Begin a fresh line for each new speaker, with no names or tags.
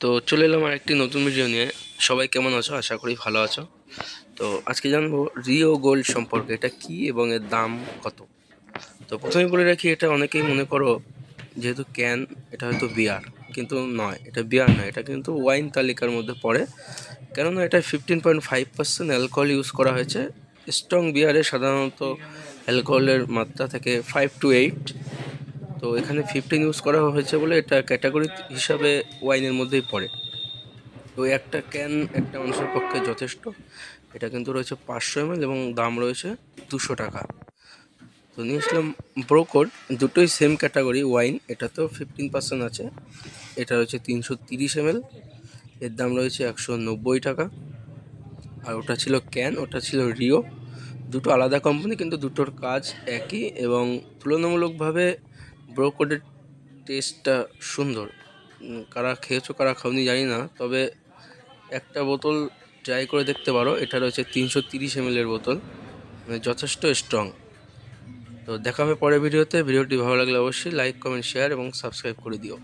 তো চলে এলাম আর একটি নতুন ভিডিও নিয়ে। সবাই কেমন আছো? আশা করি ভালো আছো। তো আজকে জানব রিও গোল্ড সম্পর্কে, এটা কি এবং এর দাম কত? তো প্রথমে বলে রাখি, এটা অনেকেই মনে করো যেহেতু ক্যান এটা হয়তো বিয়ার কিন্তু নয়, এটা বিয়ার নয়, এটা কিন্তু ওয়াইন তালিকার মধ্যে পড়ে। কেননা এটা fifteen point five percent alcohol use করা হয়েছে। স্ট্রং বিয়ারে সাধারণত অ্যালকোহলের মাত্রা থেকে ফাইভ টু এইট তো এখানে ফিফটিন ইউজ করা হয়েছে বলে এটা ক্যাটাগরি হিসাবে ওয়াইনের মধ্যেই পড়ে। তো একটা ক্যান একটা মানুষের পক্ষে যথেষ্ট। এটা কিন্তু রয়েছে পাঁচশো এমএল এবং দাম রয়েছে দুশো টাকা। তো নিয়ে আসলাম ব্রোকোড দুটোই সেম ক্যাটাগরি ওয়াইন এটাতেও ফিফটিন পার্সেন্ট আছে। এটা রয়েছে তিনশো তিরিশ এমএল এর দাম রয়েছে একশো নব্বই টাকা। আর ওটা ছিল ক্যান ওটা ছিল রিও দুটো আলাদা কোম্পানি কিন্তু দুটোর কাজ একই এবং তুলনামূলকভাবে ব্রোকোডের টেস্টটা সুন্দর। কারা খেয়েছো, কারা খাওনি জানি না, তবে একটা বোতল ট্রাই করে দেখতে পারো। এটা রয়েছে তিনশো তিরিশ এর বোতল মানে যথেষ্ট স্ট্রং তো দেখা হবে পরের ভিডিওতে। ভিডিওটি ভালো লাগলে অবশ্যই লাইক কমেন্ট শেয়ার এবং সাবস্ক্রাইব করে দিও।